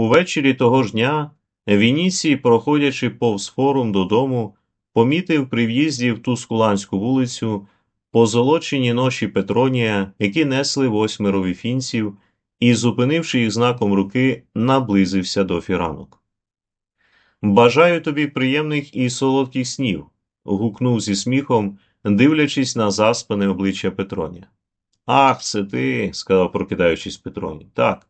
Увечері того ж дня Вініцій, проходячи повз форум додому, помітив при в'їзді в Тускуланську вулицю позолочені ноші Петронія, які несли восьмеро віфінців, і, зупинивши їх знаком руки, наблизився до фіранок. Бажаю тобі приємних і солодких снів. гукнув зі сміхом, дивлячись на заспане обличчя Петронія. Ах, це ти, сказав, прокидаючись Петроній. Так.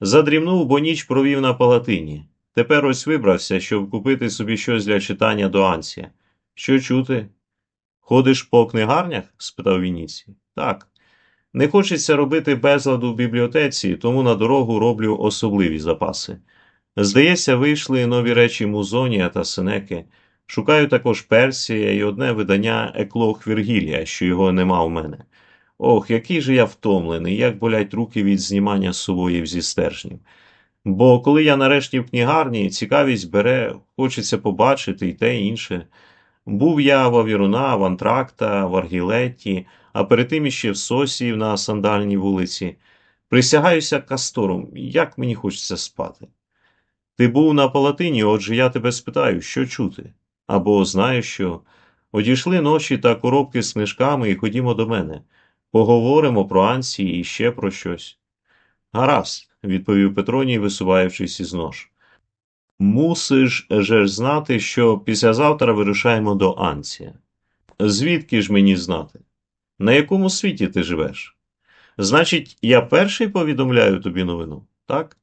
Задрімнув, бо ніч провів на палатині. Тепер ось вибрався, щоб купити собі щось для читання до Ансія. Що чути? Ходиш по книгарнях? спитав Вініцій. Так. Не хочеться робити безладу в бібліотеці, тому на дорогу роблю особливі запаси. Здається, вийшли нові речі Музонія та Сенеки. Шукаю також Персія і одне видання Еклох Віргілія, що його нема у мене. Ох, який же я втомлений, як болять руки від знімання сувоїв зі стержнів. Бо коли я нарешті в книгарні, цікавість бере, хочеться побачити і те і інше. Був я в Авіруна, в Антракта, в Аргілетті, а перед тим іще в Сосі на сандальній вулиці. Присягаюся кастором, як мені хочеться спати. Ти був на палатині, отже я тебе спитаю, що чути? Або знаю, що. Одійшли ночі та коробки з книжками і ходімо до мене. Поговоримо про Ансії і ще про щось. Гаразд, відповів Петроній, висуваючись із нож. Мусиш же ж знати, що післязавтра вирушаємо до Ансія. Звідки ж мені знати? На якому світі ти живеш? Значить, я перший повідомляю тобі новину, так?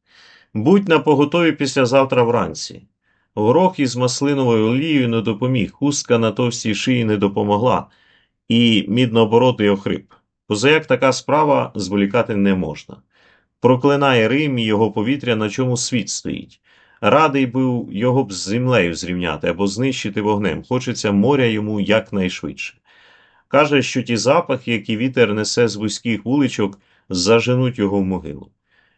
Будь на поготові післязавтра вранці. Горох із маслиновою олією не допоміг, хустка на товстій шиї не допомогла, і міднооборотий охрип. Позаяк така справа зволікати не можна. Проклинає Рим і його повітря, на чому світ стоїть. Радий був його б з землею зрівняти або знищити вогнем. Хочеться моря йому якнайшвидше. Каже, що ті запахи, які вітер несе з вузьких вуличок, заженуть його в могилу.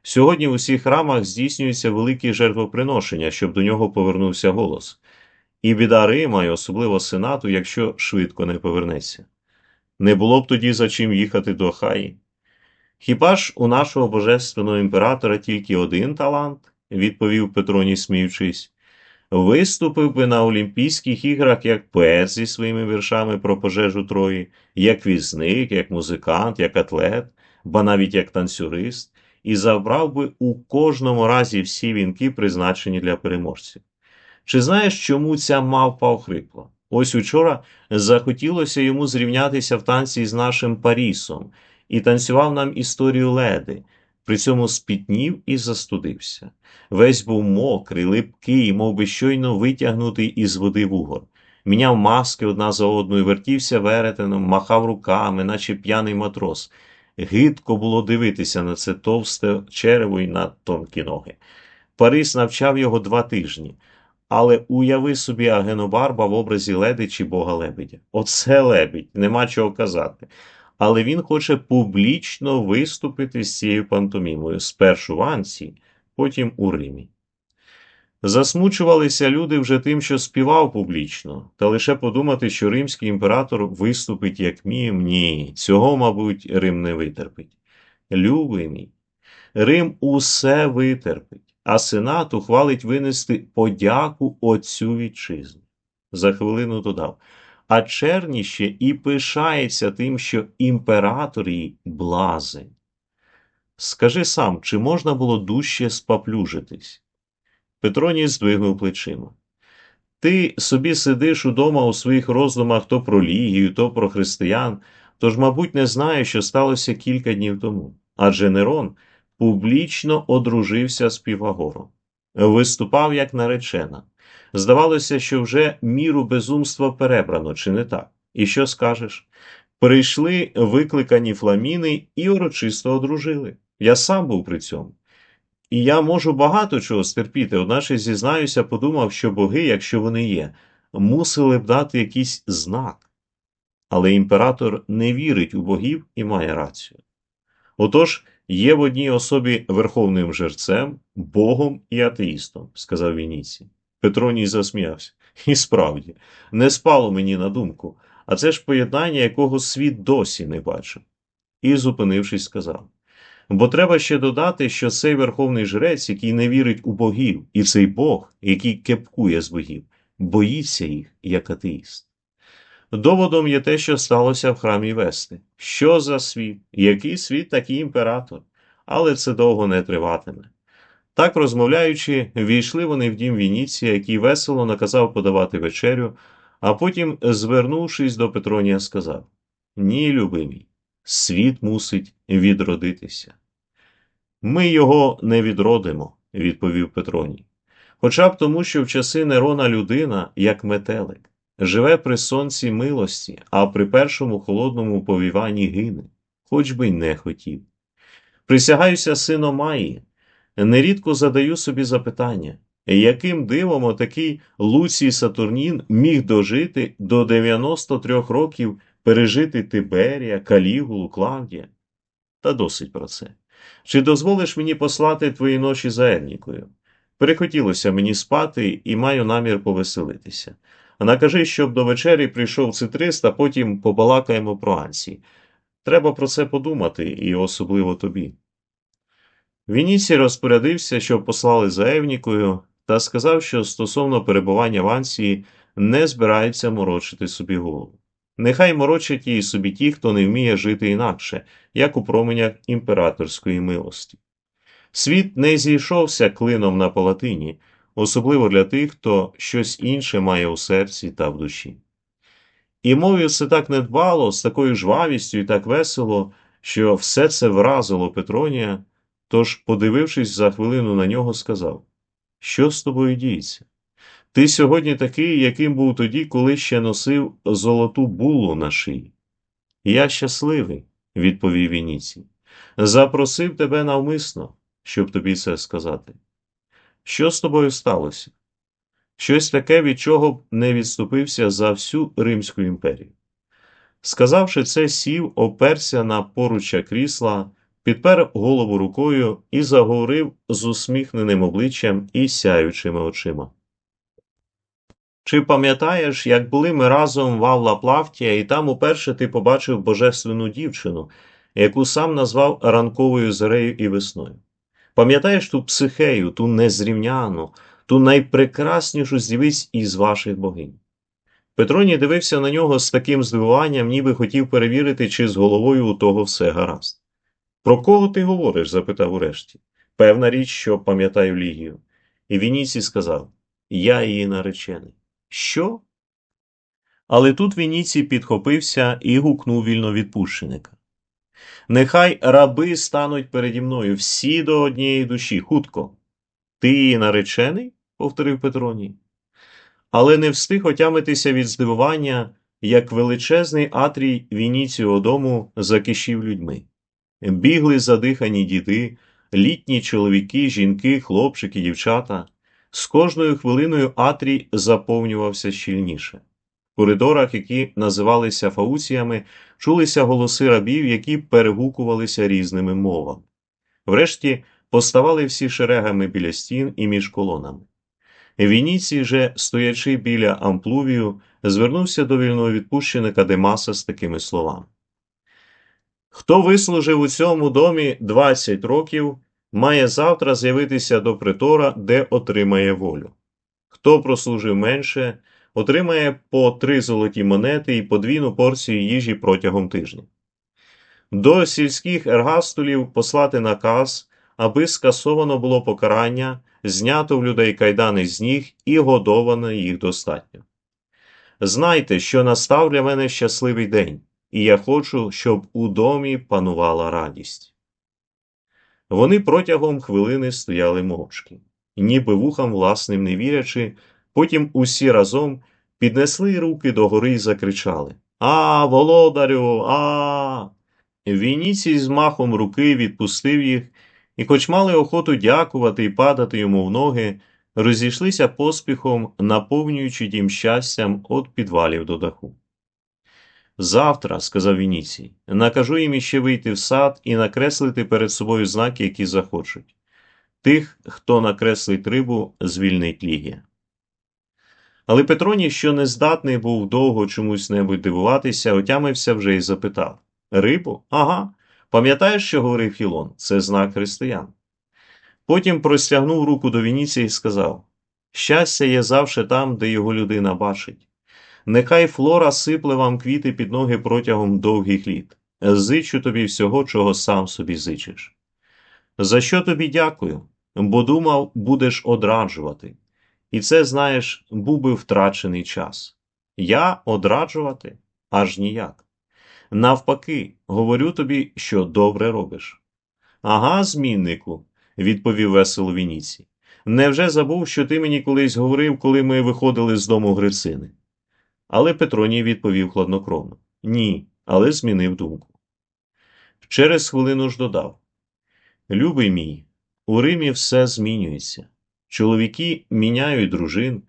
Сьогодні в усіх храмах здійснюються великі жертвоприношення, щоб до нього повернувся голос. І біда Рима, і особливо сенату, якщо швидко не повернеться. Не було б тоді за чим їхати до Хаї. Хіба ж у нашого божественного імператора тільки один талант? відповів Петроній, сміючись. Виступив би на Олімпійських іграх як поет зі своїми віршами про пожежу Трої, як візник, як музикант, як атлет, ба навіть як танцюрист, і забрав би у кожному разі всі вінки, призначені для переможців. Чи знаєш, чому ця мавпа охрипла? Ось учора захотілося йому зрівнятися в танці з нашим Парісом і танцював нам історію леди, при цьому спітнів і застудився. Весь був мокрий, липкий, мов би щойно витягнутий із води вугор. Міняв маски одна за одною, вертівся веретеном, махав руками, наче п'яний матрос. Гидко було дивитися на це товсте черево й на тонкі ноги. Парис навчав його два тижні. Але уяви собі Агенобарба в образі леди чи бога лебедя. Оце лебідь, нема чого казати. Але він хоче публічно виступити з цією пантомімою спершу в Анції, потім у Римі. Засмучувалися люди вже тим, що співав публічно, та лише подумати, що римський імператор виступить як мім, ні, цього, мабуть, Рим не витерпить. Любий мій, Рим усе витерпить а Сенат ухвалить винести подяку отцю вітчизни. За хвилину додав. А черніще і пишається тим, що імператор її блазень. Скажи сам, чи можна було дужче спаплюжитись? Петроній здвигнув плечима. Ти собі сидиш удома у своїх роздумах то про лігію, то про християн, тож, мабуть, не знаєш, що сталося кілька днів тому. Адже Нерон публічно одружився з Півагором. Виступав як наречена. Здавалося, що вже міру безумства перебрано, чи не так? І що скажеш? Прийшли викликані фламіни і урочисто одружили. Я сам був при цьому. І я можу багато чого стерпіти, одначе зізнаюся, подумав, що боги, якщо вони є, мусили б дати якийсь знак. Але імператор не вірить у богів і має рацію. Отож, є в одній особі верховним жерцем, Богом і атеїстом, сказав Вініці. Петроній засміявся. І справді, не спало мені на думку, а це ж поєднання, якого світ досі не бачив. І, зупинившись, сказав: Бо треба ще додати, що цей верховний жрець, який не вірить у богів, і цей Бог, який кепкує з богів, боїться їх як атеїст. Доводом є те, що сталося в храмі Вести. Що за світ? Який світ, такий імператор? Але це довго не триватиме. Так розмовляючи, війшли вони в дім Вініція, який весело наказав подавати вечерю, а потім, звернувшись до Петронія, сказав: Ні, любимий, світ мусить відродитися. Ми його не відродимо, відповів Петроній. Хоча б тому, що в часи Нерона людина, як метелик, живе при сонці милості, а при першому холодному повіванні гине, хоч би й не хотів. Присягаюся сином Маї, нерідко задаю собі запитання, яким дивом отакий Луцій Сатурнін міг дожити до 93 років пережити Тиберія, Калігулу, Клавдія? Та досить про це. Чи дозволиш мені послати твої ночі за Евнікою? Перехотілося мені спати і маю намір повеселитися. Накажи, щоб до вечері прийшов цитрист, а потім побалакаємо про Ансі. Треба про це подумати, і особливо тобі. Вініцій розпорядився, щоб послали за Евнікою, та сказав, що стосовно перебування в Ансії не збирається морочити собі голову. Нехай морочать її собі ті, хто не вміє жити інакше, як у променях імператорської милості. Світ не зійшовся клином на палатині, особливо для тих, хто щось інше має у серці та в душі. І мовив це так недбало, з такою жвавістю і так весело, що все це вразило Петронія, тож, подивившись за хвилину на нього, сказав: Що з тобою діється? Ти сьогодні такий, яким був тоді, коли ще носив золоту булу на шиї. Я щасливий, відповів Вініцій. Запросив тебе навмисно, щоб тобі це сказати. Що з тобою сталося? Щось таке, від чого б не відступився за всю Римську імперію. Сказавши це, сів, оперся на поруччя крісла, підпер голову рукою і заговорив з усміхненим обличчям і сяючими очима. Чи пам'ятаєш, як були ми разом в Авла Плавтія, і там уперше ти побачив божественну дівчину, яку сам назвав ранковою зорею і весною? Пам'ятаєш ту психею, ту незрівняну, ту найпрекраснішу з із ваших богинь? Петроній дивився на нього з таким здивуванням, ніби хотів перевірити, чи з головою у того все гаразд. Про кого ти говориш? запитав урешті. Певна річ, що пам'ятаю Лігію. І Вініцій сказав Я її наречений. Що? Але тут Вініцій підхопився і гукнув вільновідпущеника. Нехай раби стануть переді мною всі до однієї душі, хутко. Ти наречений? повторив Петроній. Але не встиг отямитися від здивування, як величезний атрій Вініцію дому закишів людьми. Бігли задихані діди, літні чоловіки, жінки, хлопчики, дівчата. З кожною хвилиною Атрій заповнювався щільніше. Коридорах, які називалися фауціями, чулися голоси рабів, які перегукувалися різними мовами. Врешті поставали всі шерегами біля стін і між колонами. Вініцій же, стоячи біля амплувію, звернувся до вільного відпущеника Демаса з такими словами. Хто вислужив у цьому домі 20 років, має завтра з'явитися до притора, де отримає волю. Хто прослужив менше, отримає по три золоті монети і подвійну порцію їжі протягом тижня. До сільських ергастулів послати наказ, аби скасовано було покарання, знято в людей кайдани з ніг і годовано їх достатньо. Знайте, що настав для мене щасливий день, і я хочу, щоб у домі панувала радість. Вони протягом хвилини стояли мовчки, ніби вухам власним не вірячи, потім усі разом піднесли руки догори і закричали А, володарю, а. Вініцій з махом руки відпустив їх, і, хоч мали охоту дякувати і падати йому в ноги, розійшлися поспіхом, наповнюючи дім щастям від підвалів до даху. Завтра, сказав Вініцій, накажу їм іще вийти в сад і накреслити перед собою знаки, які захочуть. Тих, хто накреслить рибу, звільнить Лігія. Але Петроній, що не здатний був довго чомусь небудь дивуватися, отямився вже і запитав Рибу? Ага. Пам'ятаєш, що говорив Філон? Це знак християн. Потім простягнув руку до Вініція і сказав Щастя є завше там, де його людина бачить. Нехай флора сипле вам квіти під ноги протягом довгих літ. Зичу тобі всього, чого сам собі зичиш. За що тобі дякую? Бо думав, будеш одраджувати. І це, знаєш, був би втрачений час. Я одраджувати? Аж ніяк. Навпаки, говорю тобі, що добре робиш. Ага, зміннику, відповів весело Вініці. Невже забув, що ти мені колись говорив, коли ми виходили з дому Грицини? Але Петроній відповів хладнокровно Ні, але змінив думку. Через хвилину ж додав Любий мій, у Римі все змінюється. Чоловіки міняють дружин,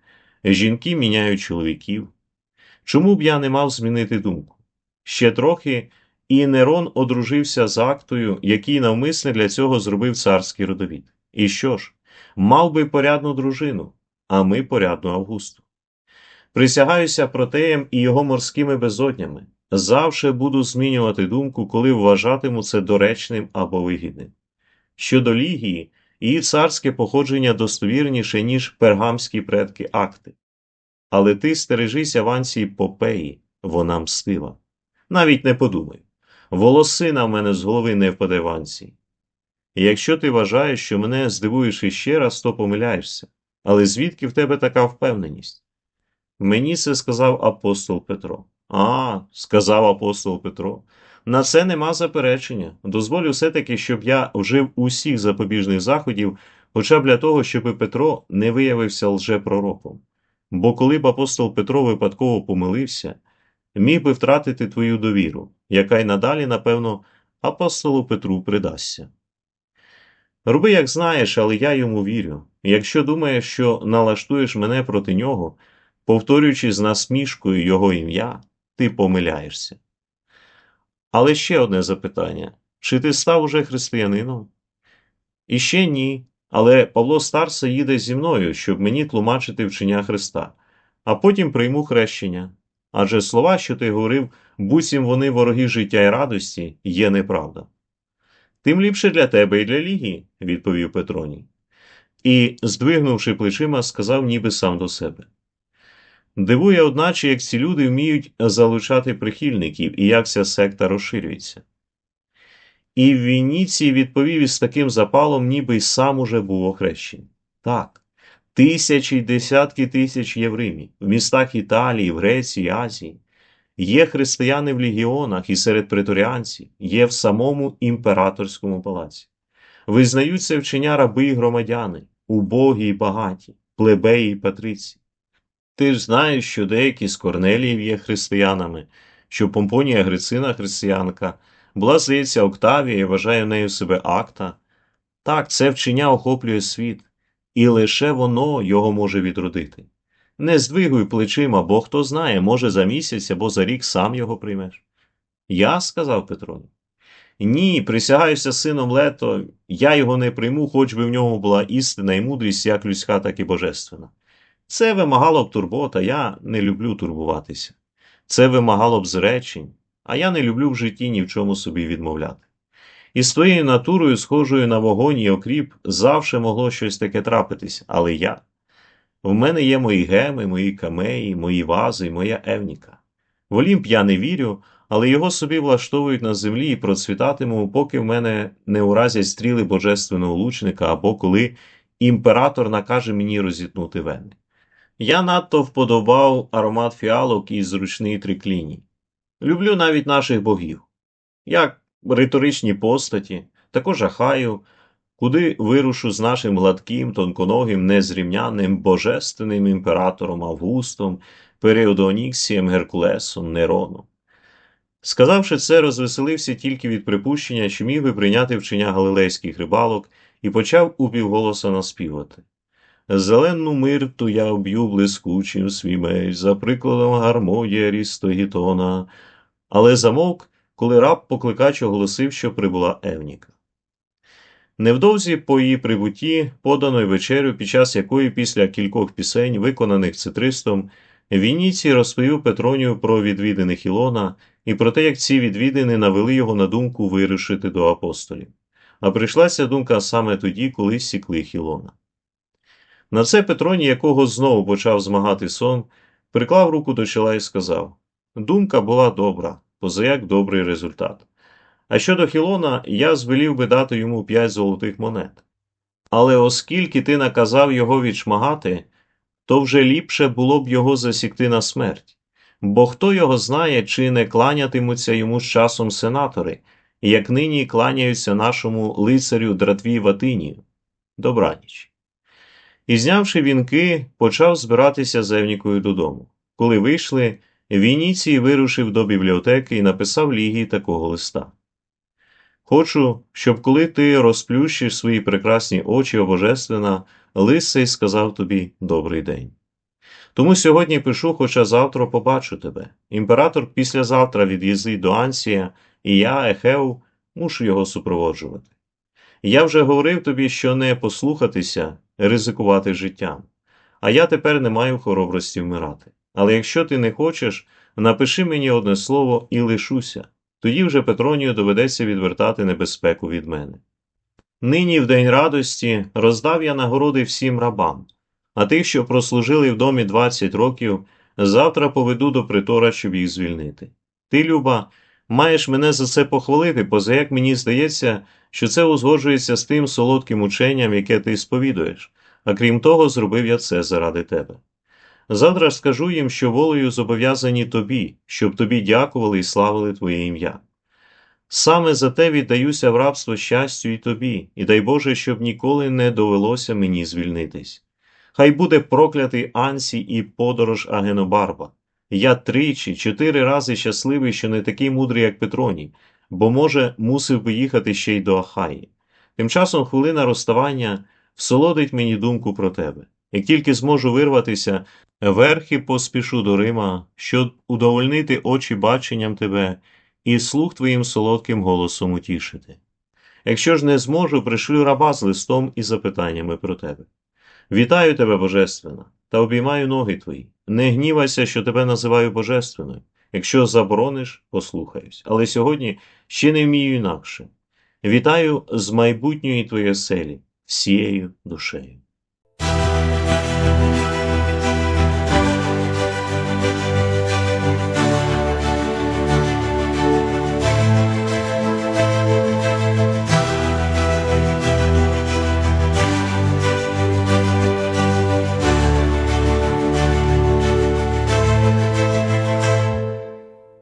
жінки міняють чоловіків. Чому б я не мав змінити думку? Ще трохи, і Нерон одружився з актою, який навмисне для цього зробив царський родовід. І що ж, мав би порядну дружину, а ми порядну Августу. Присягаюся протеєм і його морськими безоднями. Завше буду змінювати думку, коли вважатиму це доречним або вигідним. Щодо Лігії, її царське походження достовірніше, ніж пергамські предки акти. Але ти стережись авансії Попеї, вона мстива. Навіть не подумай. Волосина в мене з голови не впаде в Ансії. Якщо ти вважаєш, що мене здивуєш іще раз, то помиляєшся. Але звідки в тебе така впевненість? Мені це сказав апостол Петро. А, сказав апостол Петро. На це нема заперечення. Дозволю все-таки, щоб я вжив усіх запобіжних заходів, хоча б для того, щоб Петро не виявився лжепророком. Бо коли б апостол Петро випадково помилився, міг би втратити твою довіру, яка й надалі, напевно, апостолу Петру придасться. Роби, як знаєш, але я йому вірю. Якщо думаєш, що налаштуєш мене проти нього, повторюючи з насмішкою його ім'я, ти помиляєшся. Але ще одне запитання чи ти став уже християнином? І ще ні, але Павло Старса їде зі мною, щоб мені тлумачити вчення Христа, а потім прийму хрещення. Адже слова, що ти говорив, буцім вони вороги життя і радості, є неправда. Тим ліпше для тебе і для Лігії, відповів Петроній. І, здвигнувши плечима, сказав ніби сам до себе. Дивує, одначе, як ці люди вміють залучати прихильників і як ця секта розширюється. І в Вініції відповів із таким запалом, ніби й сам уже був охрещений. Так, тисячі й десятки тисяч є в Римі, в містах Італії, в Греції, Азії. Є християни в легіонах і серед преторіанців, є в самому імператорському палаці. Визнаються вчення раби й громадяни, убогі й багаті, плебеї й патриці. Ти ж знаєш, що деякі з Корнеліїв є християнами, що Помпонія Грицина християнка, була, здається, Октавія і вважає нею себе акта. Так, це вчення охоплює світ, і лише воно його може відродити. Не здвигуй плечима, бо хто знає, може, за місяць або за рік сам його приймеш. Я, сказав Петро. Ні, присягаюся сином лето, я його не прийму, хоч би в ньому була істина і мудрість, як людська, так і божественна. Це вимагало б турбота, я не люблю турбуватися. Це вимагало б зречень, а я не люблю в житті ні в чому собі відмовляти. І з твоєю натурою, схожою на вогонь і окріп, завше могло щось таке трапитись, але я. В мене є мої геми, мої камеї, мої вази, моя евніка. В Олімп я не вірю, але його собі влаштовують на землі і процвітатиму, поки в мене не уразять стріли божественного лучника або коли імператор накаже мені розітнути вени. Я надто вподобав аромат фіалок і зручний трикліній. Люблю навіть наших богів, як риторичні постаті, також ахаю, куди вирушу з нашим гладким, тонконогим, незрівнянним божественним імператором Августом, Періодоніксієм, Геркулесом, Нероном. Сказавши це, розвеселився тільки від припущення, що міг би прийняти вчення галилейських рибалок, і почав упівголоса наспівати. Зелену мирту я об'ю блискучим свій меч, за прикладом гармонія Рістогітона, але замовк, коли раб покликач оголосив, що прибула Евніка. Невдовзі по її прибутті подано й вечерю, під час якої після кількох пісень, виконаних цитристом, Вініцій розповів Петронію про відвідини Хілона і про те, як ці відвідини навели його на думку вирушити до апостолів. А прийшлася думка саме тоді, коли сікли Хілона. На це Петроній, якого знову почав змагати сон, приклав руку до чола і сказав Думка була добра, позаяк добрий результат. А щодо Хілона, я звелів би дати йому п'ять золотих монет. Але оскільки ти наказав його відшмагати, то вже ліпше було б його засікти на смерть. Бо хто його знає, чи не кланятимуться йому з часом сенатори, як нині кланяються нашому лицарю Дратві Ватинію. Добраніч. І знявши вінки, почав збиратися зевнікою додому. Коли вийшли, Вініцій вирушив до бібліотеки і написав Лігії такого листа. Хочу, щоб коли ти розплющиш свої прекрасні очі, о Божественна, лист цей сказав тобі добрий день. Тому сьогодні пишу, хоча завтра побачу тебе. Імператор післязавтра від'їздить до Ансія, і я, Ехеу, мушу його супроводжувати. Я вже говорив тобі, що не послухатися, ризикувати життям, а я тепер не маю хоробрості вмирати. Але якщо ти не хочеш, напиши мені одне слово і лишуся, тоді вже Петронію доведеться відвертати небезпеку від мене. Нині, в день радості, роздав я нагороди всім рабам, а тих, що прослужили в домі 20 років, завтра поведу до притора, щоб їх звільнити. Ти, Люба, маєш мене за це похвалити, поза як мені здається, що це узгоджується з тим солодким ученням, яке ти сповідуєш, а крім того, зробив я це заради тебе. Завтра ж скажу їм, що волею зобов'язані тобі, щоб тобі дякували і славили твоє ім'я. Саме за те віддаюся в рабство щастю і тобі, і дай Боже, щоб ніколи не довелося мені звільнитись. Хай буде проклятий Ансі і подорож Агенобарба. Я тричі, чотири рази щасливий, що не такий мудрий, як Петроній, бо, може, мусив би їхати ще й до Ахаї. Тим часом хвилина розставання всолодить мені думку про тебе. Як тільки зможу вирватися, верхи поспішу до Рима, щоб удовольнити очі баченням тебе і слух твоїм солодким голосом утішити. Якщо ж не зможу, пришлю раба з листом і запитаннями про тебе. Вітаю тебе, Божественна, та обіймаю ноги твої. Не гнівайся, що тебе називаю Божественною. Якщо заборониш, послухаюсь. Але сьогодні ще не вмію інакше. Вітаю з майбутньої твоєї селі, всією душею.